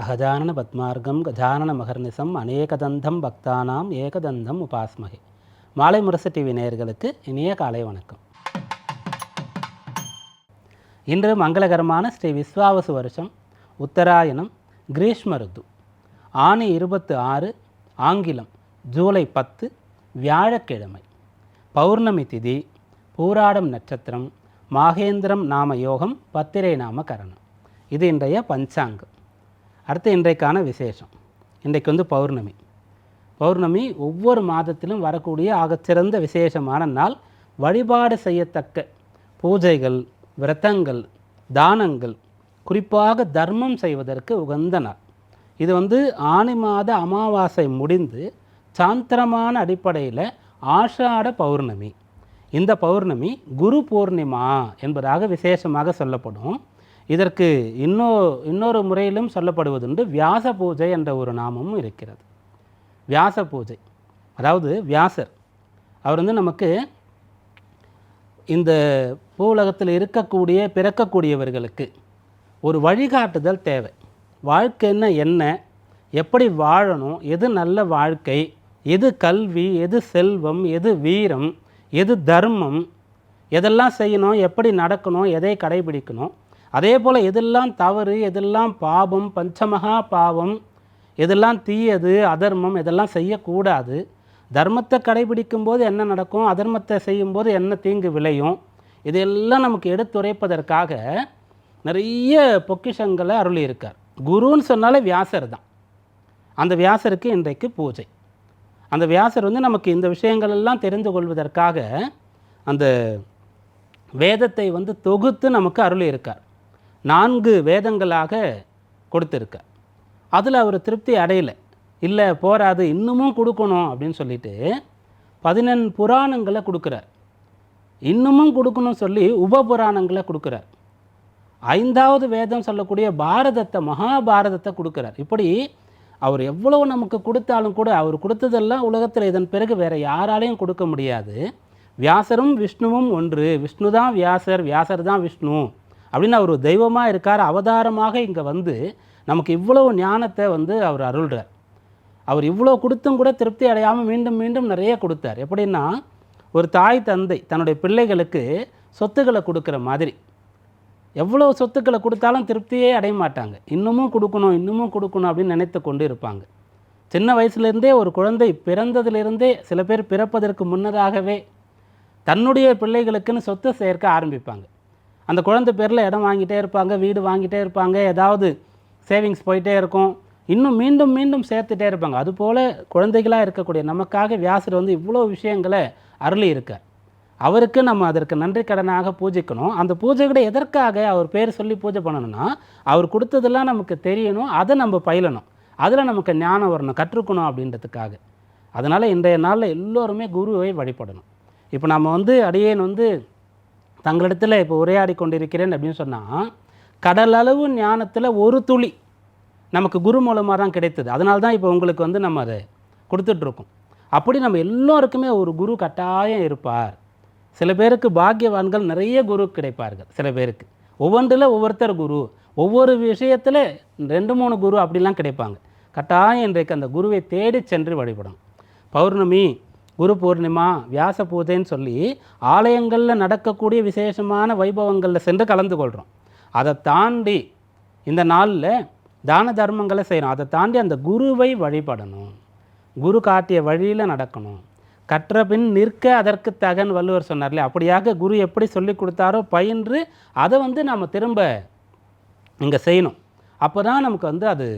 அகஜானன பத்மார்க்கம் கஜானன மகர்நிசம் அநேகதந்தம் பக்தானாம் ஏகதந்தம் உபாஸ்மகே. மாலை முரசு டிவி நேயர்களுக்கு இனிய காலை வணக்கம். இன்று மங்களகரமான ஸ்ரீ விஸ்வாவசு வருஷம் உத்தராயணம் கிரீஷ்ம ருத்து ஆணி இருபத்து ஆறு ஆங்கிலம் ஜூலை பத்து வியாழக்கிழமை. பௌர்ணமி திதி பூராடம் நட்சத்திரம் மாகேந்திரம் நாம யோகம் பத்திரை நாம கரணம். இது இன்றைய பஞ்சாங்கம். அடுத்து இன்றைக்கான விசேஷம். இன்றைக்கு வந்து பௌர்ணமி. பௌர்ணமி ஒவ்வொரு மாதத்திலும் வரக்கூடிய ஆகச்சிறந்த விசேஷமான நாள். வழிபாடு செய்யத்தக்க பூஜைகள் விரதங்கள் தானங்கள் குறிப்பாக தர்மம் செய்வதற்கு உகந்த நாள். இது வந்து ஆனி மாத அமாவாசை முடிந்து சாந்திரமான அடிப்படையில் ஆஷாட பௌர்ணமி. இந்த பௌர்ணமி குரு பூர்ணிமா என்பதாக விசேஷமாக சொல்லப்படும். இதற்கு இன்னோ இன்னொரு முறையிலும் சொல்லப்படுவதுண்டு வியாச பூஜை என்ற ஒரு நாமமும் இருக்கிறது. வியாச பூஜை. அதாவது வியாசர். அவர் வந்து நமக்கு இந்த பூவுலகத்தில் இருக்கக்கூடிய பிறக்கக்கூடியவர்களுக்கு ஒரு வழிகாட்டுதல் தேவை. வாழ்க்கைன்னா என்ன எப்படி வாழணும் எது நல்ல வாழ்க்கை எது கல்வி எது செல்வம் எது வீரம் எது தர்மம் எதெல்லாம் செய்யணும் எப்படி நடக்கணும் எதை கடைபிடிக்கணும் அதே போல் எதெல்லாம் தவறு எதெல்லாம் பாவம் பஞ்சமகா பாவம் எதெல்லாம் தீயது அதர்மம் இதெல்லாம் செய்யக்கூடாது. தர்மத்தை கடைபிடிக்கும் போது என்ன நடக்கும்? அதர்மத்தை செய்யும்போது என்ன தீங்கு விளையும்? இதையெல்லாம் நமக்கு எடுத்துரைப்பதற்காக நிறைய பொக்கிஷங்களை அருளி இருக்கார் குருன்னு சொன்னாலே வியாசர் தான். அந்த வியாசருக்கு இன்றைக்கு பூஜை. அந்த வியாசர் வந்து நமக்கு இந்த விஷயங்கள் எல்லாம் தெரிந்து கொள்வதற்காக அந்த வேதத்தை வந்து தொகுத்து நமக்கு அருளி இருக்கார் நான்கு வேதங்களாக கொடுத்துருக்க. அதில் அவர் திருப்தி அடையலை. இல்லை போராது இன்னமும் கொடுக்கணும் அப்படின்னு சொல்லிட்டு பதினெண் புராணங்களை கொடுக்குறார். இன்னமும் கொடுக்கணும் சொல்லி உபபுராணங்களை கொடுக்குறார். ஐந்தாவது வேதம் சொல்லக்கூடிய பாரதத்தை மகாபாரதத்தை கொடுக்குறார். இப்படி அவர் எவ்வளவு நமக்கு கொடுத்தாலும் கூட அவர் கொடுத்ததெல்லாம் உலகத்தில் இதன் பிறகு வேறு யாராலையும் கொடுக்க முடியாது. வியாசரும் விஷ்ணுவும் ஒன்று. விஷ்ணு தான் வியாசர் வியாசர் தான் விஷ்ணு. அப்படின்னு அவர் தெய்வமாக இருக்கார் அவதாரமாக இங்கே வந்து நமக்கு இவ்வளவு ஞானத்தை வந்து அவர் அருள்றார். அவர் இவ்வளோ கொடுத்தும் கூட திருப்தி அடையாமல் மீண்டும் மீண்டும் நிறைய கொடுத்தார். எப்படின்னா ஒரு தாய் தந்தை தன்னுடைய பிள்ளைகளுக்கு சொத்துக்களை கொடுக்குற மாதிரி. எவ்வளோ சொத்துக்களை கொடுத்தாலும் திருப்தியே அடைய மாட்டாங்க. இன்னமும் கொடுக்கணும் இன்னமும் கொடுக்கணும் அப்படின்னு நினைத்து கொண்டு இருப்பாங்க. சின்ன வயசுலேருந்தே ஒரு குழந்தை பிறந்ததுலேருந்தே சில பேர் பிறப்பதற்கு முன்னதாகவே தன்னுடைய பிள்ளைகளுக்குன்னு சொத்து சேர்க்க ஆரம்பிப்பாங்க. அந்த குழந்தை பேரில் இடம் வாங்கிட்டே இருப்பாங்க வீடு வாங்கிட்டே இருப்பாங்க ஏதாவது சேவிங்ஸ் போயிட்டே இருக்கும். இன்னும் மீண்டும் மீண்டும் சேர்த்துட்டே இருப்பாங்க. அதுபோல் குழந்தைகளாக இருக்கக்கூடிய நமக்காக வியாசர் வந்து இவ்வளோ விஷயங்களை அருளி இருக்கார் அவருக்கு நம்ம அதற்கு நன்றி கடனாக பூஜைக்கணும். அந்த பூஜை கூட எதற்காக அவர் பேர் சொல்லி பூஜை பண்ணணும்னா அவர் கொடுத்ததெல்லாம் நமக்கு தெரியணும் அதை நம்ம பயிலணும். அதில் நமக்கு ஞானம் வரணும் கற்றுக்கணும் அப்படின்றதுக்காக. அதனால் இன்றைய நாளில் எல்லோருமே குருவை வழிபடணும். இப்போ நம்ம வந்து அடியேன் வந்து தங்களிடத்தில் இப்போ உரையாடி கொண்டிருக்கிறேன் அப்படின்னு சொன்னால் கடலளவு ஞானத்தில் ஒரு துளி நமக்கு குரு மூலமாக தான் கிடைத்தது. அதனால தான் இப்போ உங்களுக்கு வந்து நம்ம அதை கொடுத்துட்ருக்கோம். அப்படி நம்ம எல்லோருக்குமே ஒரு குரு கட்டாயம் இருப்பார். சில பேருக்கு பாக்கியவான்கள் நிறைய குரு கிடைப்பார்கள். சில பேருக்கு. ஒவ்வொன்றில் ஒவ்வொருத்தர் குரு. ஒவ்வொரு விஷயத்தில் ரெண்டு மூணு குரு அப்படிலாம் கிடைப்பாங்க. கட்டாயம் இன்றைக்கு அந்த குருவை தேடி சென்று வழிபடும் பௌர்ணமி குரு பூர்ணிமா வியாச பூஜைன்னு சொல்லி ஆலயங்களில் நடக்கக்கூடிய விசேஷமான வைபவங்களில் சென்று கலந்து கொள்கிறோம் அதை தாண்டி இந்த நாளில் தான தர்மங்களை செய்யணும் அதை தாண்டி அந்த குருவை வழிபடணும். குரு காட்டிய வழியில் நடக்கணும். கற்ற பின் நிற்க அதற்கு தகன் வள்ளுவர் சொன்னார்ல அப்படியாக குரு எப்படி சொல்லி கொடுத்தாரோ பயின்று அதை வந்து நாம் திரும்ப இங்கே செய்யணும். அப்போ தான் நமக்கு வந்து அது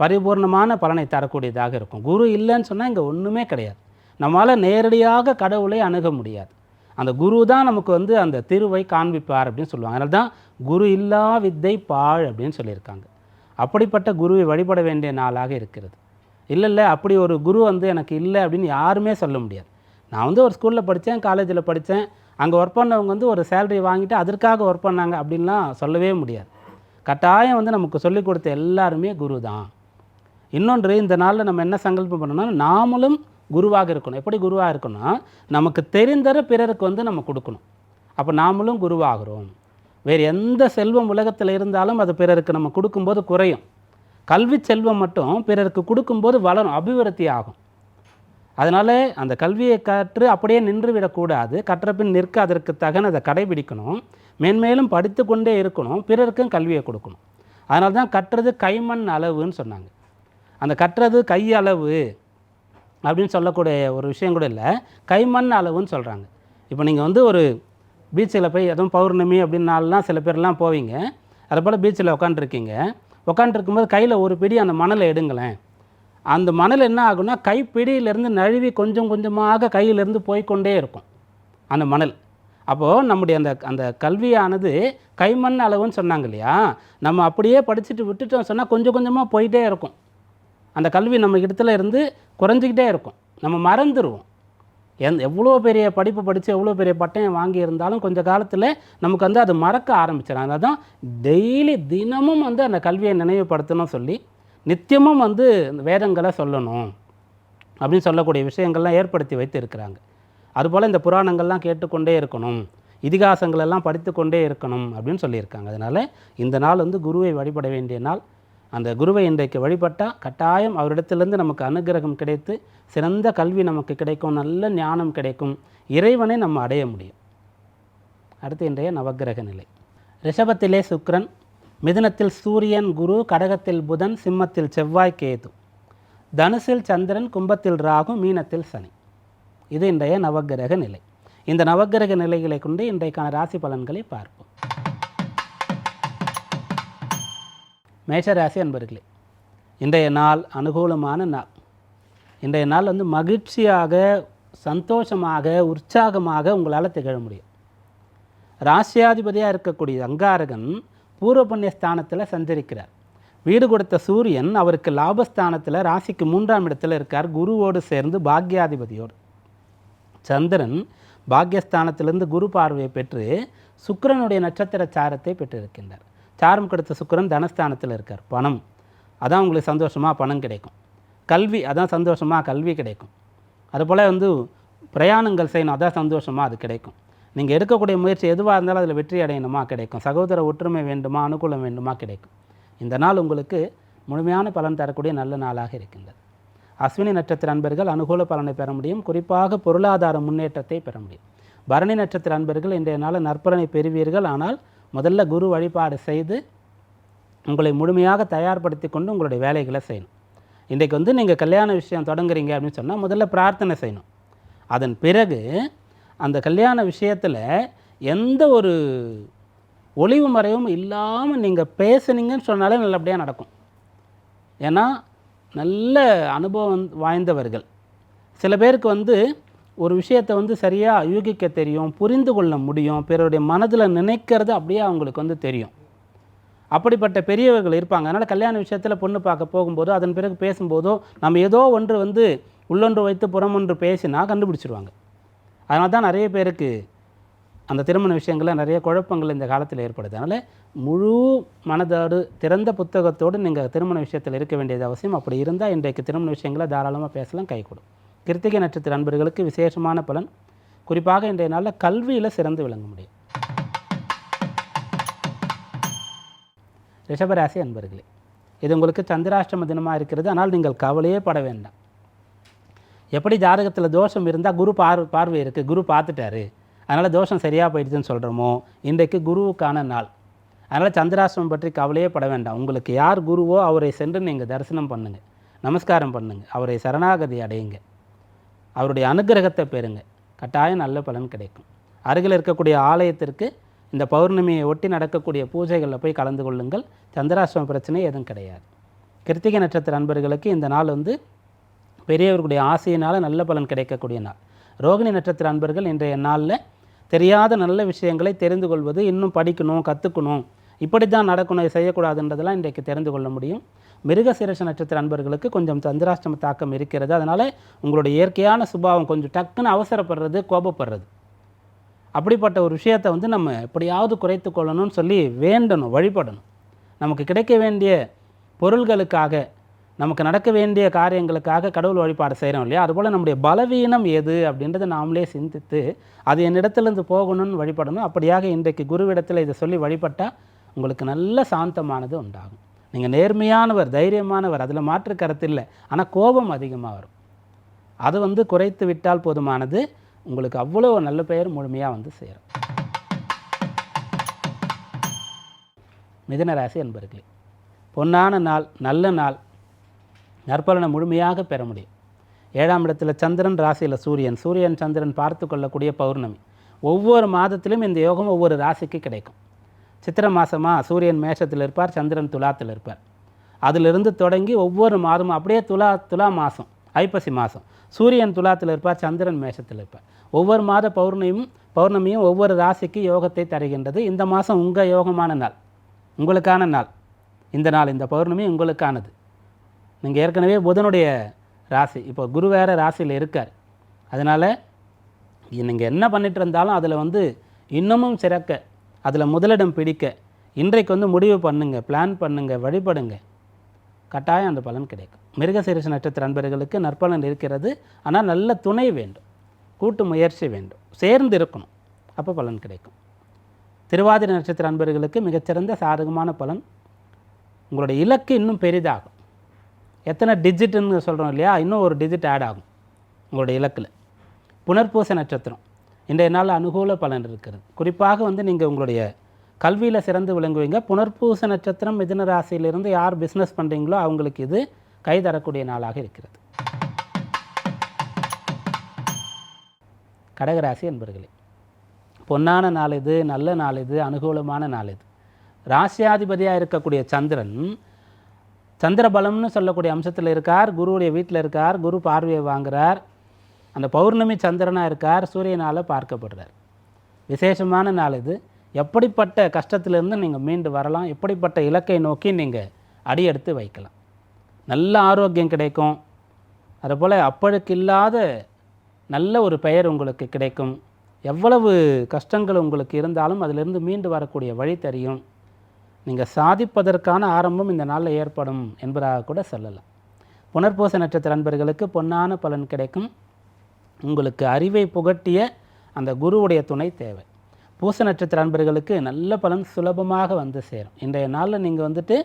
பரிபூர்ணமான பலனை தரக்கூடியதாக இருக்கும். குரு இல்லைன்னு சொன்னால் இங்கே ஒன்றுமே கிடையாது. நம்மளால் நேரடியாக கடவுளை அணுக முடியாது. அந்த குரு தான் நமக்கு வந்து அந்த திருவை காண்பிப்பார் அப்படின்னு சொல்லுவாங்க. அதனால தான் குரு இல்லா வித்தை பாழ் அப்படின்னு சொல்லியிருக்காங்க. அப்படிப்பட்ட குருவை வழிபட வேண்டிய நாளாக இருக்கிறது. இல்லை இல்லை அப்படி ஒரு குரு வந்து எனக்கு இல்லை அப்படின்னு யாருமே சொல்ல முடியாது. நான் வந்து ஒரு ஸ்கூலில் படித்தேன் காலேஜில் படித்தேன். அங்கே ஒர்க் பண்ணவங்க வந்து ஒரு சேலரி வாங்கிட்டு அதற்காக ஒர்க் பண்ணாங்க அப்படின்லாம் சொல்லவே முடியாது. கட்டாயம் வந்து நமக்கு சொல்லிக் கொடுத்த எல்லாருமே குரு தான். இன்னொன்று இந்த நாளில் நம்ம என்ன சங்கல்பம் பண்ணணும்னா நாமளும் குருவாக இருக்கணும். எப்படி குருவாக இருக்கணும்னா நமக்கு தெரிந்தர பிறருக்கு வந்து நம்ம கொடுக்கணும். அப்போ நாமளும் குருவாகிறோம். வேறு எந்த செல்வம் உலகத்தில் இருந்தாலும் அது பிறருக்கு நம்ம கொடுக்கும்போது குறையும். கல்வி செல்வம் மட்டும் பிறருக்கு கொடுக்கும்போது வளரும் அபிவிருத்தி ஆகும். அதனால் அந்த கல்வியை கற்று அப்படியே நின்று விடக்கூடாது நிற்க அதற்கு தகன அதை கடைபிடிக்கணும். மேன்மேலும் படித்து கொண்டே இருக்கணும். பிறருக்கும் கல்வியை கொடுக்கணும். அதனால தான் கற்றது கைமண் அளவுன்னு சொன்னாங்க. அந்த கற்றது கையளவு அப்படின்னு சொல்லக்கூடிய ஒரு விஷயம் கூட இல்லை. கைமண் அளவுன்னு சொல்கிறாங்க இப்போ நீங்கள் வந்து ஒரு பீச்சில் போய் அதுவும் பௌர்ணமி அப்படின்னு நாள்லாம் சில பேர்லாம் போவீங்க. அதை போல் பீச்சில் உட்காந்துருக்கீங்க உட்காந்துருக்கும்போது கையில் ஒரு பிடி அந்த மணலை எடுங்களேன். அந்த மணல் என்ன ஆகும்னா கைப்பிடியிலேருந்து நழுவி கொஞ்சம் கொஞ்சமாக கையிலேருந்து போய்க்கொண்டே இருக்கும். அந்த மணல். அப்போது நம்முடைய அந்த அந்த கல்வியானது கைமண் அளவுன்னு சொன்னாங்க இல்லையா? நம்ம அப்படியே படிச்சுட்டு விட்டுட்டோம் சொன்னால் கொஞ்சம் கொஞ்சமாக போயிட்டே இருக்கும். அந்த கல்வி நம்ம இடத்துல இருந்து குறைஞ்சிக்கிட்டே இருக்கும். நம்ம மறந்துடுவோம் எந் எவ்வளோ பெரிய படிப்பு படித்து எவ்வளோ பெரிய பட்டயம் வாங்கியிருந்தாலும் கொஞ்சம் காலத்தில் நமக்கு வந்து அது மறக்க ஆரம்பிச்சிடும் அதனால் தான் டெய்லி தினமும் வந்து அந்த கல்வியை நினைவுபடுத்தணும் சொல்லி நித்தியமும் வந்து இந்த வேதங்களை சொல்லணும் அப்படின்னு சொல்லக்கூடிய விஷயங்கள்லாம் ஏற்படுத்தி வைத்து இருக்கிறாங்க அதுபோல் இந்த புராணங்கள்லாம் கேட்டுக்கொண்டே இருக்கணும். இதிகாசங்களெல்லாம் படித்து கொண்டே இருக்கணும் அப்படின்னு சொல்லியிருக்காங்க. அதனால் இந்த நாள் வந்து குருவை வழிபட வேண்டிய நாள். அந்த குருவை இன்றைக்கு வழிபட்டால் கட்டாயம் அவரிடத்திலிருந்து நமக்கு அனுகிரகம் கிடைத்து சிறந்த கல்வி நமக்கு கிடைக்கும் நல்ல ஞானம் கிடைக்கும் இறைவனை நம்ம அடைய முடியும். அடுத்து இன்றைய நவக்கிரக நிலை. ரிஷபத்திலே சுக்ரன் மிதுனத்தில் சூரியன் குரு கடகத்தில் புதன் சிம்மத்தில் செவ்வாய் கேது. தனுசில் சந்திரன் கும்பத்தில் ராகு மீனத்தில் சனி. இது இன்றைய நவக்கிரக நிலை. இந்த நவக்கிரக நிலைகளை கொண்டு இன்றைக்கான ராசி பலன்களை பார்ப்போம். மேஷராசி அன்பர்களே இன்றைய நாள் அனுகூலமான நாள். இன்றைய நாள் வந்து மகிழ்ச்சியாக சந்தோஷமாக உற்சாகமாக உங்களால் திகழ முடியும். ராசியாதிபதியாக இருக்கக்கூடிய அங்காரகன் பூர்வ புண்ணிய ஸ்தானத்தில் சஞ்சரிக்கிறார். வீடு கொடுத்த சூரியன் அவருக்கு லாபஸ்தானத்தில் ராசிக்கு மூன்றாம் இடத்துல இருக்கார் குருவோடு சேர்ந்து பாக்யாதிபதியோடு. சந்திரன் பாக்யஸ்தானத்திலிருந்து குரு பார்வையை பெற்று சுக்கரனுடைய நட்சத்திர சாரத்தை பெற்றிருக்கின்றார். சாரம் கெடுத்த சுக்கிரன் தனஸ்தானத்தில் இருக்கார். பணம். அதான் உங்களுக்கு சந்தோஷமாக பணம் கிடைக்கும். கல்வி அதான் சந்தோஷமாக கல்வி கிடைக்கும். அதுபோல் வந்து பிரயாணங்கள் செய்யணும் அதான் சந்தோஷமாக அது கிடைக்கும். நீங்கள் எடுக்கக்கூடிய முயற்சி எதுவாக இருந்தாலும் அதில் வெற்றி அடையணுமா கிடைக்கும். சகோதர ஒற்றுமை வேண்டுமா அனுகூலம் வேண்டுமா கிடைக்கும். இந்த நாள் உங்களுக்கு முழுமையான பலன் தரக்கூடிய நல்ல நாளாக இருக்கின்றது. அஸ்வினி நட்சத்திர அன்பர்கள் அனுகூல பலனை பெற முடியும். குறிப்பாக பொருளாதார முன்னேற்றத்தை பெற முடியும். பரணி நட்சத்திர அன்பர்கள் இன்றைய நாள் நற்பலனை பெறுவீர்கள். ஆனால் முதல்ல குரு வழிபாடு செய்து உங்களை முழுமையாக தயார்படுத்தி கொண்டு உங்களுடைய வேலைகளை செய்யணும். இன்றைக்கு வந்து நீங்கள் கல்யாண விஷயம் தொடங்குறீங்க அப்படின்னு சொன்னால் முதல்ல பிரார்த்தனை செய்யணும். அதன் பிறகு அந்த கல்யாண விஷயத்தில் எந்த ஒரு ஒளிவு மறைவும் இல்லாமல் நீங்கள் பேசுனீங்கன்னு சொன்னாலே நல்லபடியாக நடக்கும். ஏன்னா நல்ல அனுபவம் வாய்ந்தவர்கள். சில பேருக்கு வந்து ஒரு விஷயத்தை வந்து சரியாக யூகிக்க தெரியும் புரிந்து கொள்ள முடியும் பிறருடைய மனதில் நினைக்கிறது அப்படியே அவங்களுக்கு வந்து தெரியும். அப்படிப்பட்ட பெரியவர்கள் இருப்பாங்க. அதனால் கல்யாண விஷயத்தில் பொண்ணு பார்க்க போகும்போதோ அதன் பிறகு பேசும்போதோ நம்ம ஏதோ ஒன்று வந்து உள்ளொன்று வைத்து புறமொன்று பேசினா கண்டுபிடிச்சிருவாங்க. அதனால தான் நிறைய பேருக்கு அந்த திருமண விஷயங்களில் நிறைய குழப்பங்கள் இந்த காலத்தில் ஏற்படுது. அதனால் முழு மனதோடு திறந்த புத்தகத்தோடு நீங்கள் திருமண விஷயத்தில் இருக்க வேண்டியது அவசியம். அப்படி இருந்தால் இன்றைக்கு திருமண விஷயங்களை தாராளமாக பேசலாம் கை கொடும் கிருத்திகை நட்சத்திர அன்பர்களுக்கு விசேஷமான பலன். குறிப்பாக இன்றைய நாளில் கல்வியில் சிறந்து விளங்க முடியும். ரிஷபராசி அன்பர்களே இது உங்களுக்கு சந்திராஷ்டம தினமாக இருக்கிறது. ஆனால் நீங்கள் கவலையே பட வேண்டாம். எப்படி ஜாதகத்தில் தோஷம் இருந்தால் குரு பார் பார்வை இருக்குது குரு பார்த்துட்டாரு. அதனால் தோஷம் சரியாக போயிடுச்சுன்னு சொல்கிறோமோ இன்றைக்கு குருவுக்கான நாள். அதனால் சந்திராசிரமம் பற்றி கவலையே பட வேண்டாம். உங்களுக்கு யார் குருவோ அவரை சென்று நீங்கள் தரிசனம் பண்ணுங்கள் நமஸ்காரம் பண்ணுங்கள் அவரை சரணாகதி அடையுங்க. அவருடைய அனுகிரகத்தை பெறுங்க. கட்டாயம் நல்ல பலன் கிடைக்கும். அருகில் இருக்கக்கூடிய ஆலயத்திற்கு இந்த பௌர்ணமியை ஒட்டி நடக்கக்கூடிய பூஜைகளில் போய் கலந்து கொள்ளுங்கள். சந்திராசிரம பிரச்சனை எதுவும் கிடையாது. கிருத்திகை நட்சத்திர அன்பர்களுக்கு இந்த நாள் வந்து பெரியவர்களுடைய ஆசையினால் நல்ல பலன் கிடைக்கக்கூடிய நாள். ரோகிணி நட்சத்திர அன்பர்கள் இன்றைய நாளில் தெரியாத நல்ல விஷயங்களை தெரிந்து கொள்வது இன்னும் படிக்கணும் கற்றுக்கணும் இப்படி தான் நடக்கணும் செய்யக்கூடாதுன்றதெல்லாம் இன்றைக்கு தெரிந்து கொள்ள முடியும். மிருகசீரஷ நட்சத்திர அன்பர்களுக்கு கொஞ்சம் சந்திராஷ்டம தாக்கம் இருக்கிறது. அதனால் உங்களுடைய இயற்கையான சுபாவம் கொஞ்சம் டக்குன்னு அவசரப்படுறது கோபப்படுறது. அப்படிப்பட்ட ஒரு விஷயத்தை வந்து நம்ம எப்படியாவது குறைத்து கொள்ளணும்னு சொல்லி வேண்டணும் வழிபடணும். நமக்கு கிடைக்க வேண்டிய பொருள்களுக்காக நமக்கு நடக்க வேண்டிய காரியங்களுக்காக கடவுள் வழிபாடு செய்கிறோம் இல்லையா? அதுபோல் நம்முடைய பலவீனம் எது அப்படின்றத நாமளே சிந்தித்து அது என்னிடத்துலேருந்து போகணும்னு வழிபடணும். அப்படியாக இன்றைக்கு குருவிடத்தில் இதை சொல்லி வழிபட்டால் உங்களுக்கு நல்ல சாந்தமானது உண்டாகும். நீங்கள் நேர்மையானவர் தைரியமானவர் அதில் மாற்று கருத்து இல்லை. ஆனால் கோபம் அதிகமாக வரும். அது வந்து குறைத்து விட்டால் போதுமானது. உங்களுக்கு அவ்வளோ நல்ல பெயர் முழுமையாக வந்து சேரும். மிதனராசி என்பர்களே பொன்னான நாள் நல்ல நாள் நற்பலனை முழுமையாக பெற முடியும். ஏழாம் இடத்துல சந்திரன் ராசியில் சூரியன். சூரியன் சந்திரன் பார்த்து கொள்ளக்கூடிய பௌர்ணமி. ஒவ்வொரு மாதத்திலும் இந்த யோகம் ஒவ்வொரு ராசிக்கு கிடைக்கும். சித்திரை மாதமாக சூரியன் மேஷத்தில் இருப்பார் சந்திரன் துலாத்தில் இருப்பார். அதிலிருந்து தொடங்கி ஒவ்வொரு மாதமும் அப்படியே துலா துலா மாதம் ஐப்பசி மாதம் சூரியன் துலாத்தில் இருப்பார் சந்திரன் மேஷத்தில் இருப்பார். ஒவ்வொரு மாத பௌர்ணமியும் பௌர்ணமியும் ஒவ்வொரு ராசிக்கு யோகத்தை தருகின்றது. இந்த மாதம் உங்கள் யோகமான நாள் உங்களுக்கான நாள். இந்த நாள் இந்த பௌர்ணமி உங்களுக்கானது. நீங்கள் ஏற்கனவே புதனுடைய ராசி இப்போ குரு வேற ராசியில் இருக்கார். அதனால் நீங்கள் என்ன பண்ணிட்டு இருந்தாலும் அதில் வந்து இன்னமும் சிறக்க அதில் முதலிடம் பிடிக்க இன்றைக்கு வந்து முடிவு பண்ணுங்கள் பிளான் பண்ணுங்கள் வழிபடுங்க. கட்டாயம் அந்த பலன் கிடைக்கும். மிருகசீரிச நட்சத்திர அன்பர்களுக்கு நற்பலன் இருக்கிறது. ஆனால் நல்ல துணை வேண்டும். கூட்டு முயற்சி வேண்டும். சேர்ந்து இருக்கணும். அப்போ பலன் கிடைக்கும். திருவாதிரை நட்சத்திர அன்பர்களுக்கு மிகச்சிறந்த சாதகமான பலன் உங்களுடைய இலக்கு இன்னும் பெரிதாகும். எத்தனை டிஜிட்டுன்னு சொல்கிறோம் இல்லையா? இன்னும் ஒரு டிஜிட் ஆட் ஆகும் உங்களுடைய இலக்கில். புனர்பூச நட்சத்திரம். இன்றைய நாள் அனுகூல பலன் இருக்கிறது. குறிப்பாக வந்து நீங்கள் உங்களுடைய கல்வியில் சிறந்து விளங்குவீங்க. புனர்பூச நட்சத்திரம் மிதுன ராசியிலிருந்து யார் பிஸ்னஸ் பண்ணுறீங்களோ அவங்களுக்கு இது கை தரக்கூடிய நாளாக இருக்கிறது. கடகராசி என்பர்களே பொன்னான நாள் இது நல்ல நாள் இது அனுகூலமான நாள் இது. ராசியாதிபதியாக இருக்கக்கூடிய சந்திரன் சந்திர பலம்னு சொல்லக்கூடிய அம்சத்தில் இருக்கார். குருவுடைய வீட்டில் இருக்கார். குரு பார்வையை வாங்குகிறார் அந்த பௌர்ணமி சந்திரனாக இருக்கார் சூரியனால் பார்க்கப்படுறார். விசேஷமான நாள் இது. எப்படிப்பட்ட கஷ்டத்திலிருந்து நீங்கள் மீண்டு வரலாம் எப்படிப்பட்ட இலக்கை நோக்கி நீங்கள் அடியெடுத்து வைக்கலாம். நல்ல ஆரோக்கியம் கிடைக்கும். அதுபோல் அப்பழுக்கு இல்லாத நல்ல ஒரு பெயர் உங்களுக்கு கிடைக்கும். எவ்வளவு கஷ்டங்கள் உங்களுக்கு இருந்தாலும் அதிலிருந்து மீண்டு வரக்கூடிய வழி தெரியும். நீங்கள் சாதிப்பதற்கான ஆரம்பம் இந்த நாளில் ஏற்படும் என்பதாக கூட சொல்லலாம். புனர்பூச நட்சத்திர அன்பர்களுக்கு பொன்னான பலன் கிடைக்கும். உங்களுக்கு அறிவை புகட்டிய அந்த குருவுடைய துணை தேவை. பூச நட்சத்திர அன்பர்களுக்கு நல்ல பலன் சுலபமாக வந்து சேரும். இன்றைய நாளில் நீங்கள் வந்துட்டு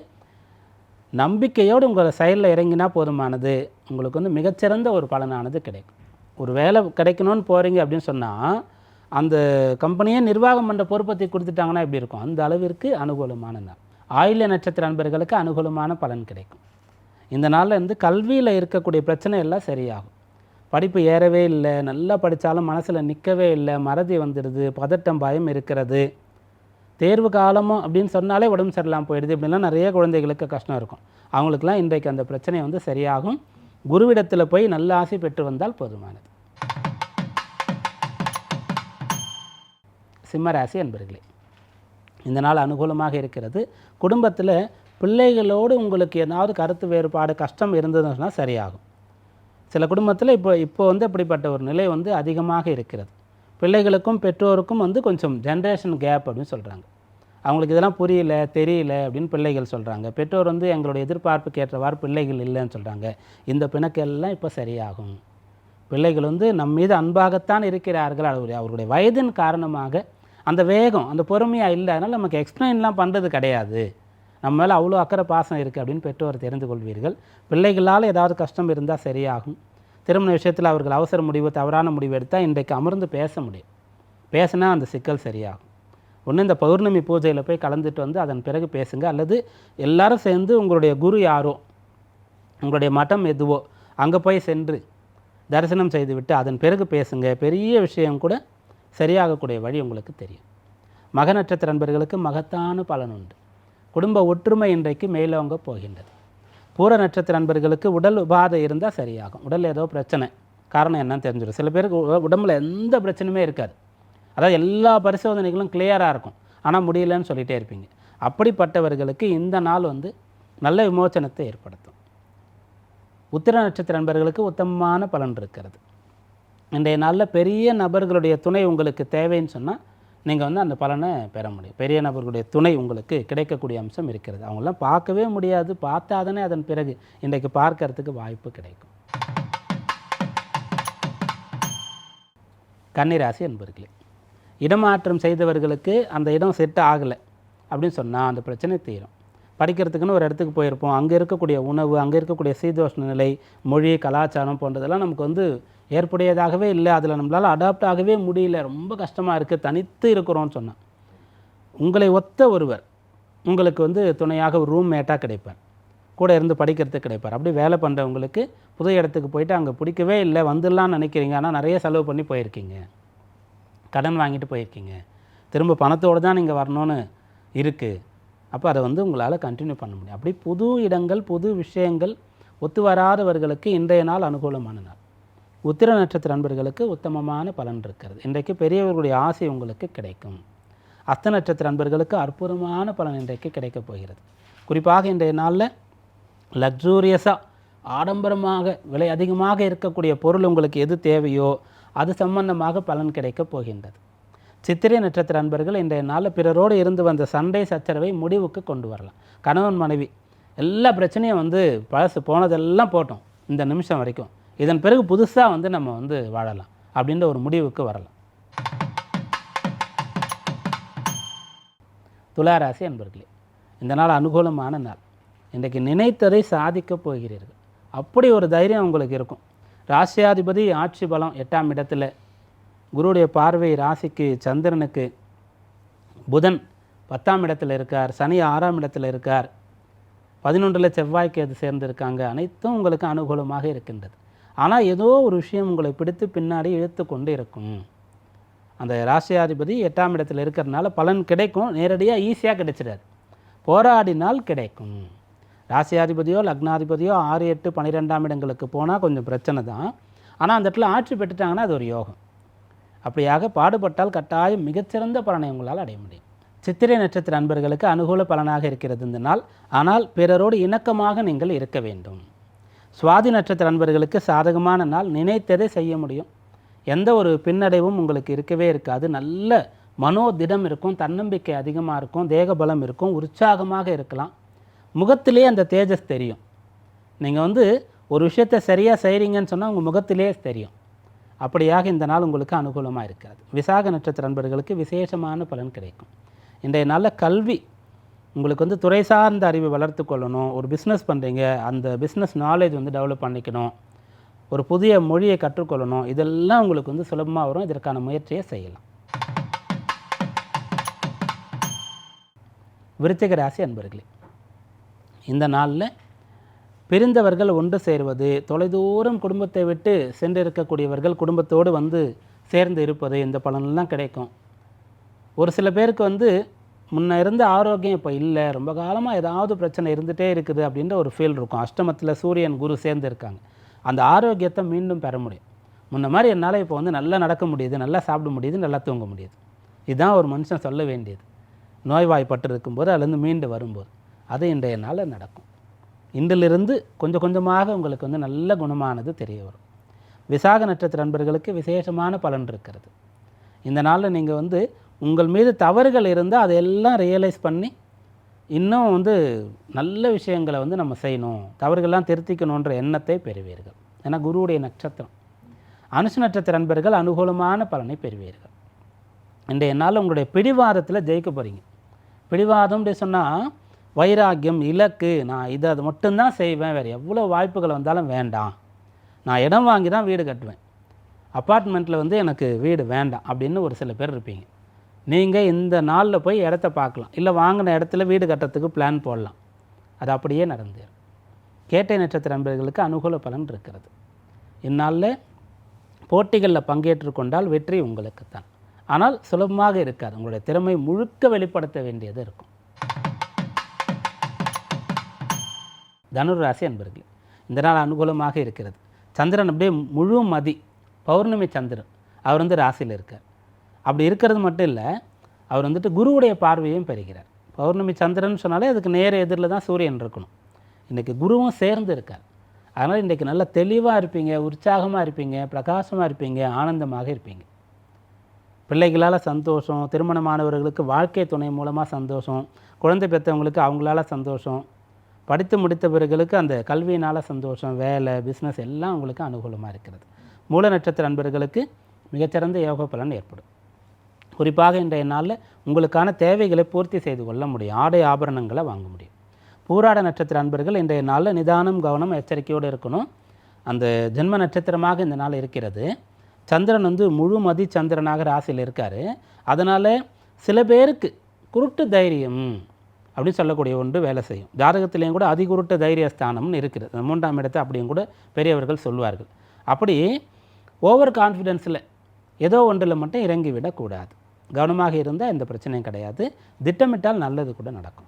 நம்பிக்கையோடு உங்கள் செயலில் இறங்கினா போதுமானது. உங்களுக்கு வந்து மிகச்சிறந்த ஒரு பலனானது கிடைக்கும். ஒரு வேலை கிடைக்கணும்னு போகிறீங்க அப்படின்னு சொன்னால் அந்த கம்பெனியை நிர்வாகம் பண்ணுற பொறுப்பத்தை கொடுத்துட்டாங்கன்னா எப்படி இருக்கும்? அந்த அளவிற்கு அனுகூலமான நாள். ஆயுள நட்சத்திர அன்பர்களுக்கு அனுகூலமான பலன் கிடைக்கும். இந்த நாளில் வந்து கல்வியில் இருக்கக்கூடிய பிரச்சனை எல்லாம் சரியாகும். படிப்பு ஏறவே இல்லை நல்லா படித்தாலும் மனசில் நிற்கவே இல்லை மறதி வந்துடுது பதட்டம் பயம் இருக்கிறது. தேர்வு காலமும் அப்படின்னு சொன்னாலே உடம்பு சரியில்லாமல் போயிடுது. இப்படிலாம் நிறைய குழந்தைகளுக்கு கஷ்டம் இருக்கும். அவங்களுக்குலாம் இன்றைக்கு அந்த பிரச்சனை வந்து சரியாகும். குருவிடத்தில் போய் நல்ல ஆசை பெற்று வந்தால் போதுமானது. சிம்மராசி அன்பர்களே இந்த நாள் அனுகூலமாக இருக்கிறது. குடும்பத்தில் பிள்ளைகளோடு உங்களுக்கு ஏதாவது கருத்து வேறுபாடு கஷ்டம் இருந்ததுன்னு சொன்னால் சரியாகும். சில குடும்பத்தில் இப்போ இப்போ வந்து அப்படிப்பட்ட ஒரு நிலை வந்து அதிகமாக இருக்கிறது. பிள்ளைகளுக்கும் பெற்றோருக்கும் வந்து கொஞ்சம் ஜென்ரேஷன் கேப் அப்படின்னு சொல்கிறாங்க அவங்களுக்கு இதெல்லாம் புரியல தெரியல அப்படின்னு பிள்ளைகள் சொல்கிறாங்க பெற்றோர் வந்து எங்களுடைய எதிர்பார்ப்புக்கு ஏற்றவாறு பிள்ளைகள் இல்லைன்னு சொல்கிறாங்க இந்த பிணக்கெல்லாம் இப்போ சரியாகும். பிள்ளைகள் வந்து நம் மீது அன்பாகத்தான் இருக்கிறார்கள். அவருடைய அவருடைய வயதின் காரணமாக அந்த வேகம் அந்த பொறுமையாக இல்லை. அதனால் நமக்கு எக்ஸ்பிளைன்லாம் பண்ணுறது கிடையாது. நம்ம மேலே அவ்வளோ அக்கறை பாசம் இருக்குது அப்படின்னு பெற்றோர் தெரிந்து கொள்வீர்கள். பிள்ளைகளால் ஏதாவது கஷ்டம் இருந்தால் சரியாகும். திருமண விஷயத்தில் அவர்கள் அவசர முடிவு தவறான முடிவு எடுத்தால் இன்றைக்கு அமர்ந்து பேச முடியும். பேசினா அந்த சிக்கல் சரியாகும். ஒன்று இந்த பௌர்ணமி பூஜையில் போய் கலந்துட்டு வந்து அதன் பிறகு பேசுங்க. அல்லது எல்லாரும் சேர்ந்து உங்களுடைய குரு யாரோ உங்களுடைய மட்டம் எதுவோ அங்கே போய் சென்று தரிசனம் செய்துவிட்டு அதன் பிறகு பேசுங்க. பெரிய விஷயம் கூட சரியாகக்கூடிய வழி உங்களுக்கு தெரியும். மக நட்சத்திர நண்பர்களுக்கு மகத்தான பலன் உண்டு. குடும்ப ஒற்றுமை இன்றைக்கு மேலோங்க போகின்றது. பூர நட்சத்திர நண்பர்களுக்கு உடல் உபாதை இருந்தால் சரியாகும். உடல் ஏதோ பிரச்சனை. காரணம் என்னன்னு தெரிஞ்சிடும். சில பேருக்கு உ- உடம்புல எந்த பிரச்சனையுமே இருக்காது. அதாவது எல்லா பரிசோதனைகளும் கிளியராக இருக்கும். ஆனால் முடியலன்னு சொல்லிகிட்டே இருப்பீங்க. அப்படிப்பட்டவர்களுக்கு இந்த நாள் வந்து நல்ல விமோச்சனத்தை ஏற்படுத்தும். உத்திர நட்சத்திர நண்பர்களுக்கு உத்தமமான பலன் இருக்கிறது. இன்றைய நாளில் பெரிய நபர்களுடைய துணை உங்களுக்கு தேவைன்னு சொன்னால் நீங்கள் வந்து அந்த பலனை பெற முடியும். பெரிய நபர்களுடைய துணை உங்களுக்கு கிடைக்கக்கூடிய அம்சம் இருக்கிறது. அவங்களாம் பார்க்கவே முடியாது. பார்த்தாதானே அதன் பிறகு இன்றைக்கு பார்க்கறதுக்கு வாய்ப்பு கிடைக்கும். கன்னிராசி என்பர்களே இடமாற்றம் செய்தவர்களுக்கு அந்த இடம் செட் ஆகலை அப்படின்னு சொன்னால் அந்த பிரச்சனை தீரும். படிக்கிறதுக்குன்னு ஒரு இடத்துக்கு போயிருப்போம். அங்கே இருக்கக்கூடிய உணவு அங்கே இருக்கக்கூடிய சீதோஷ்ண நிலை மொழி கலாச்சாரம் போன்றதெல்லாம் நமக்கு வந்து ஏற்புடையதாகவே இல்லை. அதில் நம்மளால் அடாப்ட் ஆகவே முடியல. ரொம்ப கஷ்டமாக இருக்குது தனித்து இருக்கிறோம்னு சொன்னான் உங்களை ஒத்த ஒருவர் உங்களுக்கு வந்து துணையாக ஒரு ரூம் மேட்டாக கிடைப்பார். கூட இருந்து படிக்கிறதுக்கு கிடைப்பார். அப்படி வேலை பண்ணுறவங்களுக்கு புது இடத்துக்கு போயிட்டு அங்கே பிடிக்கவே இல்லை. வந்துடலாம்னு நினைக்கிறீங்க. ஆனால் நிறைய செலவு பண்ணி போயிருக்கீங்க. கடன் வாங்கிட்டு போயிருக்கீங்க. திரும்ப பணத்தோடு தான் நீங்கள் வரணும்னு இருக்குது அப்போ அதை வந்து உங்களால் கண்டினியூ பண்ண முடியும். அப்படி புது இடங்கள் புது விஷயங்கள் ஒத்து வராதவர்களுக்கு இன்றைய நாள் அனுகூலமான நாள் உத்திர நட்சத்திர நண்பர்களுக்கு உத்தமமான பலன் இருக்கிறது. இன்றைக்கு பெரியவர்களுடைய ஆசை உங்களுக்கு கிடைக்கும். அஸ்த நட்சத்திர நண்பர்களுக்கு அற்புதமான பலன் இன்றைக்கு கிடைக்கப் போகிறது. குறிப்பாக இன்றைய நாளில் லக்ஸூரியஸாக ஆடம்பரமாக விலை அதிகமாக இருக்கக்கூடிய பொருள் உங்களுக்கு எது தேவையோ அது சம்பந்தமாக பலன் கிடைக்கப் போகின்றது. சித்திரை நட்சத்திர அன்பர்கள் இன்றைய நாளில் பிறரோடு இருந்து வந்த சண்டை சச்சரவை முடிவுக்கு கொண்டு வரலாம். கணவன் மனைவி எல்லா பிரச்சனையும் வந்து பழசு போனதெல்லாம் போட்டோம். இந்த நிமிஷம் வரைக்கும். இதன் பிறகு புதுசாக வந்து நம்ம வந்து வாழலாம் அப்படின்ற ஒரு முடிவுக்கு வரலாம். துளாராசி அன்பர்களே இந்த நாள் அனுகூலமான நாள். இன்றைக்கு நினைத்ததை சாதிக்கப் போகிறீர்கள். அப்படி ஒரு தைரியம் உங்களுக்கு இருக்கும். ராசியாதிபதி ஆட்சி பலம் எட்டாம் இடத்துல குருடைய பார்வை ராசிக்கு சந்திரனுக்கு புதன் பத்தாம் இடத்துல இருக்கார் சனி ஆறாம் இடத்துல இருக்கார். பதினொன்றில் செவ்வாய்க்கு அது சேர்ந்திருக்காங்க. அனைத்தும் உங்களுக்கு அனுகூலமாக இருக்கின்றது. ஆனால் ஏதோ ஒரு விஷயம் உங்களை பிடித்து பின்னாடி இழுத்து கொண்டு இருக்கும். அந்த ராசியாதிபதி எட்டாம் இடத்தில் இருக்கிறதுனால பலன் கிடைக்கும். நேரடியாக ஈஸியாக கிடைச்சிடாது. போராடினால் கிடைக்கும். ராசியாதிபதியோ லக்னாதிபதியோ ஆறு எட்டு பன்னிரெண்டாம் இடங்களுக்கு போனால் கொஞ்சம் பிரச்சனை தான். ஆனால் அந்த இடத்துல ஆட்சி பெற்றுட்டாங்கன்னா அது ஒரு யோகம். அப்படியாக பாடுபட்டால் கட்டாயம் மிகச்சிறந்த பலனை உங்களால் அடைய முடியும். சித்திரை நட்சத்திர அன்பர்களுக்கு அனுகூல பலனாக இருக்கிறது இந்த நாள். ஆனால் பிறரோடு இணக்கமாக நீங்கள் இருக்க வேண்டும். சுவாதி நட்சத்திர அன்பர்களுக்கு சாதகமான நாள். நினைத்ததை செய்ய முடியும். எந்த ஒரு பின்னடைவும் உங்களுக்கு இருக்கவே இருக்காது. நல்ல மனோதிடம் இருக்கும். தன்னம்பிக்கை அதிகமாக இருக்கும். தேக பலம் இருக்கும். உற்சாகமாக இருக்கலாம். முகத்திலே அந்த தேஜஸ் தெரியும். நீங்கள் வந்து ஒரு விஷயத்தை சரியாக செய்கிறீங்கன்னு சொன்னால் உங்கள் முகத்திலே தெரியும். அப்படியாக இந்த நாள் உங்களுக்கு அனுகூலமாக இருக்கிறது விசாக நட்சத்திர நண்பர்களுக்கு விசேஷமான பலன் கிடைக்கும். இன்றைய நாளில் கல்வி உங்களுக்கு வந்து துறை சார்ந்த அறிவை வளர்த்து கொள்ளணும். ஒரு பிஸ்னஸ் பண்ணுறீங்க அந்த பிஸ்னஸ் நாலேஜ் வந்து டெவலப் பண்ணிக்கணும். ஒரு புதிய மொழியை கற்றுக்கொள்ளணும். இதெல்லாம் உங்களுக்கு வந்து சுலபமாக வரும். இதற்கான முயற்சியை செய்யலாம். விருத்திக ராசி அன்பர்களே இந்த நாளில் பிரிந்தவர்கள் ஒன்று சேருவது தொலைதூரம் குடும்பத்தை விட்டு சென்றிருக்கக்கூடியவர்கள் குடும்பத்தோடு வந்து சேர்ந்து இருப்பது இந்த பலன்லாம் கிடைக்கும். ஒரு சில பேருக்கு வந்து முன்ன இருந்த ஆரோக்கியம் இப்போ இல்லை. ரொம்ப காலமாக ஏதாவது பிரச்சனை இருந்துகிட்டே இருக்குது அப்படின்ற ஒரு ஃபீல் இருக்கும். அஷ்டமத்தில் சூரியன் குரு சேர்ந்து இருக்காங்க. அந்த ஆரோக்கியத்தை மீண்டும் பெற முடியும். முன்ன மாதிரி என்னால் இப்போ வந்து நல்லா நடக்க முடியுது நல்லா சாப்பிட முடியுது நல்லா தூங்க முடியுது. இதுதான் ஒரு மனுஷன் சொல்ல வேண்டியது. நோய்வாய்ப்பட்டு இருக்கும்போது அதுலேருந்து மீண்டு வரும்போது. அது இன்றைய நாளில் நடக்கும். இன்றிலிருந்து கொஞ்சம் கொஞ்சமாக உங்களுக்கு வந்து நல்ல குணமானது தெரிய வரும். விசாக நட்சத்திர நண்பர்களுக்கு விசேஷமான பலன் இருக்கிறது. இந்த நாளில் நீங்கள் வந்து உங்கள் மீது தவறுகள் இருந்தால் அதையெல்லாம் ரியலைஸ் பண்ணி இன்னும் வந்து நல்ல விஷயங்களை வந்து நம்ம செய்யணும். தவறுகள்லாம் திருத்திக்கணுன்ற எண்ணத்தை பெறுவீர்கள். ஏன்னா குருவுடைய நட்சத்திரம். அனுஷ நட்சத்திர நண்பர்கள் அனுகூலமான பலனை பெறுவீர்கள். இன்றைய நாள் உங்களுடைய பிடிவாதத்தில் ஜெயிக்க போகிறீங்க பிடிவாதம் அப்படி சொன்னால் வைராக்கியம் இலக்கு நான் இதை அது மட்டும்தான் செய்வேன். வேறு எவ்வளோ வாய்ப்புகள் வந்தாலும் வேண்டாம். நான் இடம் வாங்கி தான் வீடு கட்டுவேன். அப்பார்ட்மெண்ட்டில் வந்து எனக்கு வீடு வேண்டாம் அப்படின்னு ஒரு சில பேர் இருப்பீங்க. நீங்கள் இந்த நாளில் போய் இடத்த பார்க்கலாம். இல்லை வாங்கின இடத்துல வீடு கட்டுறதுக்கு பிளான் போடலாம். அது அப்படியே நடந்தேரும் கேட்டை நட்சத்திர நண்பர்களுக்கு அனுகூல பலன் இருக்கிறது. இந்நாளில் போட்டிகளில் பங்கேற்று கொண்டால் வெற்றி உங்களுக்கு தான் ஆனால் சுலபமாக இருக்காது. உங்களுடைய திறமை முழுக்க வெளிப்படுத்த வேண்டியது இருக்கும். தனுர் ராசி அன்பர்களே இந்த நாள் அனுகூலமாக இருக்கிறது. சந்திரன் அப்படியே முழு மதி. பௌர்ணமி சந்திரன். அவர் வந்து ராசியில் இருக்கார். அப்படி இருக்கிறது மட்டும் இல்லை அவர் வந்துட்டு குருவுடைய பார்வையும் பெறுகிறார். பௌர்ணமி சந்திரன் சொன்னாலே அதுக்கு நேர எதிரில் தான் சூரியன் இருக்கணும். இன்றைக்கி குருவும் சேர்ந்து இருக்கார். அதனால் இன்றைக்கி நல்லா தெளிவாக இருப்பீங்க உற்சாகமாக இருப்பீங்க பிரகாசமாக இருப்பீங்க ஆனந்தமாக இருப்பீங்க. பிள்ளைகளால் சந்தோஷம் திருமணமானவர்களுக்கு வாழ்க்கை துணை மூலமாக சந்தோஷம் குழந்தை பெற்றவங்களுக்கு அவங்களால சந்தோஷம் படித்து முடித்தவர்களுக்கு அந்த கல்வியினால் சந்தோஷம் வேலை பிஸ்னஸ் எல்லாம் உங்களுக்கு அனுகூலமாக இருக்கிறது. மூல நட்சத்திர அன்பர்களுக்கு மிகச்சிறந்த யோக பலன் ஏற்படும். குறிப்பாக இன்றைய நாளில் உங்களுக்கான தேவைகளை பூர்த்தி செய்து கொள்ள முடியும். ஆடை ஆபரணங்களை வாங்க முடியும். பூராட நட்சத்திர அன்பர்கள் இன்றைய நாளில் நிதானம் கவனம் எச்சரிக்கையோடு இருக்கணும். அந்த ஜென்ம நட்சத்திரமாக இந்த நாள் இருக்கிறது. சந்திரன் வந்து முழு மதி சந்திரனாக ராசியில் இருக்கார். அதனால் சில பேருக்கு குருட்டு தைரியம் அப்படின்னு சொல்லக்கூடிய ஒன்று வேலை செய்யும். ஜாதகத்திலையும் கூட அதிகுருட்டு தைரிய ஸ்தானம்னு இருக்கிறது மூன்றாம் இடத்தை அப்படியும் கூட பெரியவர்கள் சொல்வார்கள். அப்படி ஓவர் கான்ஃபிடென்ஸில் ஏதோ ஒன்றில் மட்டும் இறங்கி விடக்கூடாது கவனமாக இருந்தால் எந்த பிரச்சனையும் கிடையாது. திட்டமிட்டால் நல்லது கூட நடக்கும்.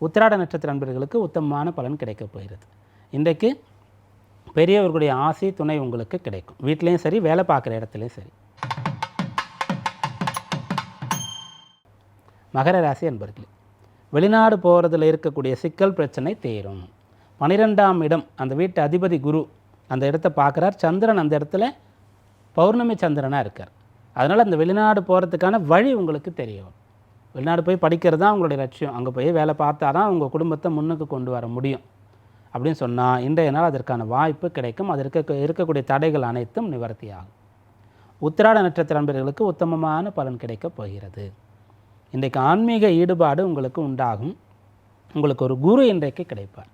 உத்திராட நட்சத்திர நண்பர்களுக்கு உத்தமமான பலன் கிடைக்கப் போகிறது. இன்றைக்கு பெரியவர்களுடைய ஆசை துணை உங்களுக்கு கிடைக்கும். வீட்லேயும் சரி வேலை பார்க்குற இடத்துலையும் சரி. மகர ராசி என்பர்களே வெளிநாடு போகிறதுல இருக்கக்கூடிய சிக்கல் பிரச்சனை தீரும். பனிரெண்டாம் இடம் அந்த வீட்டு அதிபதி குரு அந்த இடத்த பார்க்குறார். சந்திரன் அந்த இடத்துல பௌர்ணமி சந்திரனாக இருக்கார். அதனால் அந்த வெளிநாடு போகிறதுக்கான வழி உங்களுக்கு தெரியும். வெளிநாடு போய் படிக்கிறது தான் உங்களுடைய லட்சியம். அங்கே போய் வேலை பார்த்தா தான் உங்கள் குடும்பத்தை முன்னுக்கு கொண்டு வர முடியும். அப்படின்னு சொன்னால் இன்றைய நாள் அதற்கான வாய்ப்பு கிடைக்கும். அதற்கு இருக்கக்கூடிய தடைகள் அனைத்தும் நிவர்த்தியாகும் உத்திராட நட்சத்திர நண்பர்களுக்கு உத்தமமான பலன் கிடைக்கப் போகிறது. இன்றைக்கு ஆன்மீக ஈடுபாடு உங்களுக்கு உண்டாகும். உங்களுக்கு ஒரு குரு இன்றைக்கு கிடைப்பார்.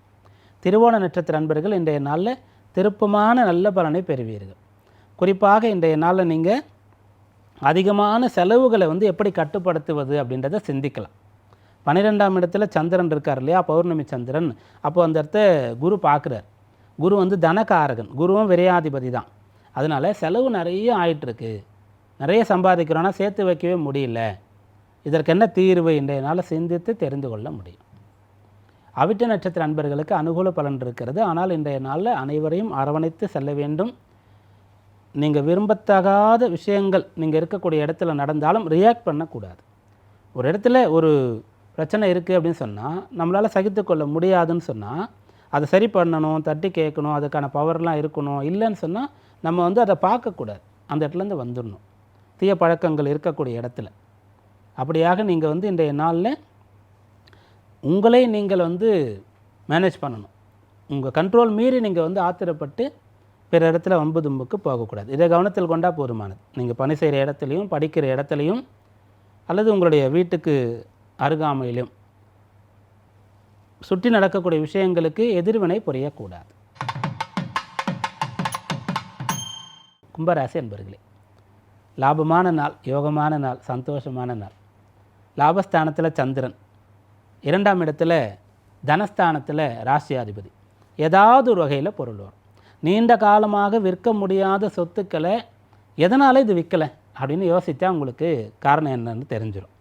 திருவோண நட்சத்திர நண்பர்கள் இன்றைய நாளில் திருப்பமான நல்ல பலனை பெறுவீர்கள். குறிப்பாக இன்றைய நாளில் நீங்கள் அதிகமான செலவுகளை வந்து எப்படி கட்டுப்படுத்துவது அப்படின்றத சிந்திக்கலாம். பன்னிரெண்டாம் இடத்துல சந்திரன் இருக்கார் இல்லையா? பௌர்ணமி சந்திரன். அப்போ அந்த இடத்த குரு பார்க்குறார். குரு வந்து தனகாரகன். குருவும் விரையாதிபதி தான். அதனால் செலவு நிறைய ஆயிட்டுருக்கு. நிறைய சம்பாதிக்கிறோன்னா சேர்த்து வைக்கவே முடியல. இதற்கு என்ன தீர்வு இன்றைய சிந்தித்து தெரிந்து கொள்ள முடியும். அவிட்ட நட்சத்திர அன்பர்களுக்கு அனுகூல பலன் இருக்கிறது. ஆனால் இன்றைய நாளில் அனைவரையும் அரவணைத்து செல்ல வேண்டும். நீங்கள் விரும்பத்தகாத விஷயங்கள் நீங்கள் இருக்கக்கூடிய இடத்துல நடந்தாலும் ரியாக்ட் பண்ணக்கூடாது. ஒரு இடத்துல ஒரு பிரச்சனை இருக்குது அப்படின்னு சொன்னால் நம்மளால் சகித்துக்கொள்ள முடியாதுன்னு சொன்னால் அதை சரி பண்ணணும் தட்டி கேட்கணும் அதுக்கான பவர்லாம் இருக்கணும் இல்லைன்னு சொன்னால் நம்ம வந்து அதை பார்க்கக்கூடாது. அந்த இடத்துலேருந்து வந்துடணும். தீய பழக்கங்கள் இருக்கக்கூடிய இடத்துல. அப்படியாக நீங்கள் வந்து இன்றைய நாளில் உங்களை நீங்கள் வந்து மேனேஜ் பண்ணணும். உங்கள் கண்ட்ரோல் மீறி நீங்கள் வந்து ஆத்திரப்பட்டு பிற இடத்துல வம்பு தும்புக்கு போகக்கூடாது. இதை கவனத்தில் கொண்டால் போதுமானது. நீங்கள் பணி செய்கிற இடத்துலையும் படிக்கிற இடத்துலையும் அல்லது உங்களுடைய வீட்டுக்கு அருகாமையிலும் சுற்றி நடக்கக்கூடிய விஷயங்களுக்கு எதிர்வினை புரியக்கூடாது. கும்பராசி என்பர்களே லாபமான நாள் யோகமான நாள் சந்தோஷமான நாள். லாபஸ்தானத்தில் சந்திரன். இரண்டாம் இடத்துல தனஸ்தானத்தில் ராசியாதிபதி. ஏதாவது ஒரு வகையில் பொருள் வரும். நீண்ட காலமாக விற்க முடியாத சொத்துக்களை எதனால் இது விற்கலை அப்படின்னு யோசித்தா உங்களுக்கு காரணம் என்னன்னு தெரிஞ்சிடும்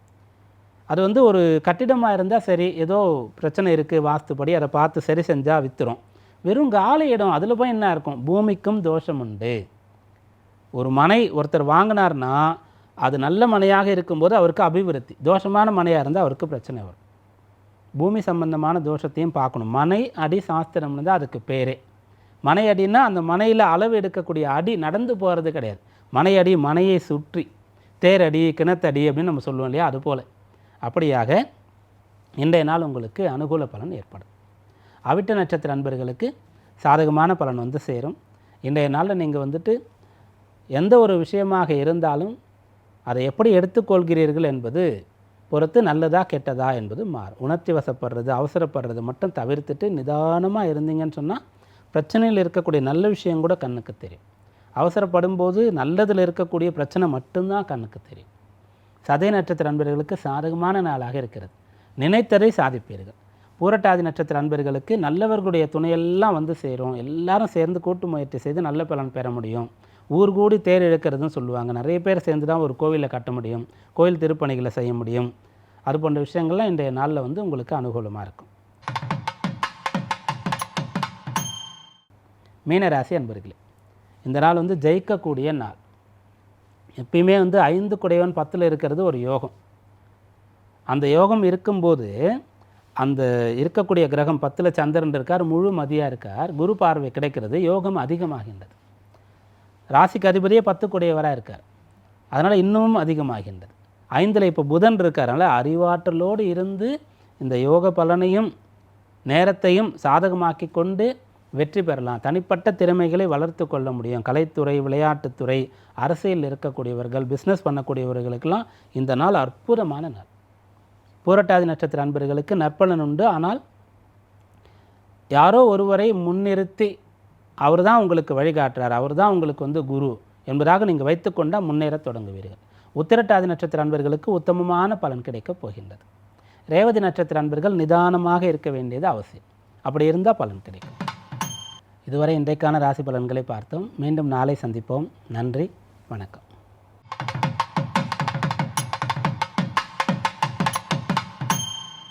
அது வந்து ஒரு கட்டிடமாக இருந்தால் சரி ஏதோ பிரச்சனை இருக்குது வாஸ்துப்படி அதை பார்த்து சரி செஞ்சால் விற்றுரும் வெறும் காலி இடம் அதில் போய் என்ன இருக்கும்? பூமிக்கும் தோஷம் உண்டு. ஒரு மனை ஒருத்தர் வாங்கினார்னா அது நல்ல மனையாக இருக்கும்போது அவருக்கு அபிவிருத்தி. தோஷமான மனையாக இருந்தால் அவருக்கு பிரச்சனை வரும். பூமி சம்பந்தமான தோஷத்தையும் பார்க்கணும். மனை அடி சாஸ்திரம்னு தான் அதுக்கு பேரே. மனை அடின்னா அந்த மனையில் அளவு எடுக்கக்கூடிய அடி நடந்து போகிறது கிடையாது. மனை அடி மனையை சுற்றி தேரடி கிணத்தடி அப்படின்னு நம்ம சொல்லுவோம் இல்லையா? அதுபோல் அப்படியாக இன்றைய நாள் உங்களுக்கு அனுகூல பலன் ஏற்படும். அவிட்ட நட்சத்திர அன்பர்களுக்கு சாதகமான பலன் வந்து சேரும். இன்றைய நாளில் நீங்கள் வந்துட்டு எந்த ஒரு விஷயமாக இருந்தாலும் அதை எப்படி எடுத்துக்கொள்கிறீர்கள் என்பது பொறுத்து நல்லதா கெட்டதா என்பது மாறும். உணர்ச்சி வசப்படுறது அவசரப்படுறது மட்டும் தவிர்த்துட்டு நிதானமாக இருந்தீங்கன்னு சொன்னால் பிரச்சனையில் இருக்கக்கூடிய நல்ல விஷயம் கூட கண்ணுக்கு தெரியும். அவசரப்படும் போது நல்லதில் இருக்கக்கூடிய பிரச்சனை மட்டும்தான் கண்ணுக்கு தெரியும். சதய நட்சத்திர அன்பர்களுக்கு சாதகமான நாளாக இருக்கிறது. நினைத்ததை சாதிப்பீர்கள். பூரட்டாதி நட்சத்திர அன்பர்களுக்கு நல்லவர்களுடைய துணையெல்லாம் வந்து சேரும். எல்லாரும் சேர்ந்து கூட்டு முயற்சி செய்து நல்ல பலன் பெற முடியும். ஊர் கூடி தேர் இழுக்கிறதுன்னு சொல்லுவாங்க. நிறைய பேர் சேர்ந்து தான் ஒரு கோவிலை கட்ட முடியும். கோயில் திருப்பணிகளை செய்ய முடியும். அது போன்ற விஷயங்கள்லாம் இன்றைய நாளில் வந்து உங்களுக்கு அனுகூலமாக இருக்கும். மீனராசி அன்பர்களே இந்த நாள் வந்து ஜெயிக்கக்கூடிய நாள். எப்பயுமே வந்து ஐந்து குடையவன் பத்தில் இருக்கிறது ஒரு யோகம். அந்த யோகம் இருக்கும்போது அந்த இருக்கக்கூடிய கிரகம் பத்தில் சந்திரன் இருக்கார் முழு மதியாக இருக்கார் குரு பார்வை கிடைக்கிறது யோகம் அதிகமாகின்றது. ராசிக்கு அதிபதியே பத்து குடையவராக இருக்கார். அதனால் இன்னமும் அதிகமாகின்றது. ஐந்தில் இப்போ புதன் இருக்காரனால அறிவாற்றலோடு இருந்து இந்த யோக பலனையும் நேரத்தையும் சாதகமாக்கி கொண்டு வெற்றி பெறலாம். தனிப்பட்ட திறமைகளை வளர்த்து கொள்ள முடியும். கலைத்துறை விளையாட்டுத்துறை அரசியல் இருக்கக்கூடியவர்கள் பிஸ்னஸ் பண்ணக்கூடியவர்களுக்கெல்லாம் இந்த நாள் அற்புதமான நாள். பூரட்டாதி நட்சத்திர அன்பர்களுக்கு நற்பலன் உண்டு. ஆனால் யாரோ ஒருவரை முன்னிறுத்தி அவர் தான் உங்களுக்கு வழிகாட்டுறார். அவர் தான் உங்களுக்கு வந்து குரு என்பதாக நீங்கள் வைத்துக்கொண்டால் முன்னேறத் தொடங்குவீர்கள். உத்திரட்டாதி நட்சத்திர அன்பர்களுக்கு உத்தமமான பலன் கிடைக்கப் போகின்றது. ரேவதி நட்சத்திர அன்பர்கள் நிதானமாக இருக்க வேண்டியது அவசியம். அப்படி இருந்தால் பலன் கிடைக்கும். இதுவரை இன்றைக்கான ராசி பலன்களை பார்த்தோம். மீண்டும் நாளை சந்திப்போம். நன்றி. வணக்கம்.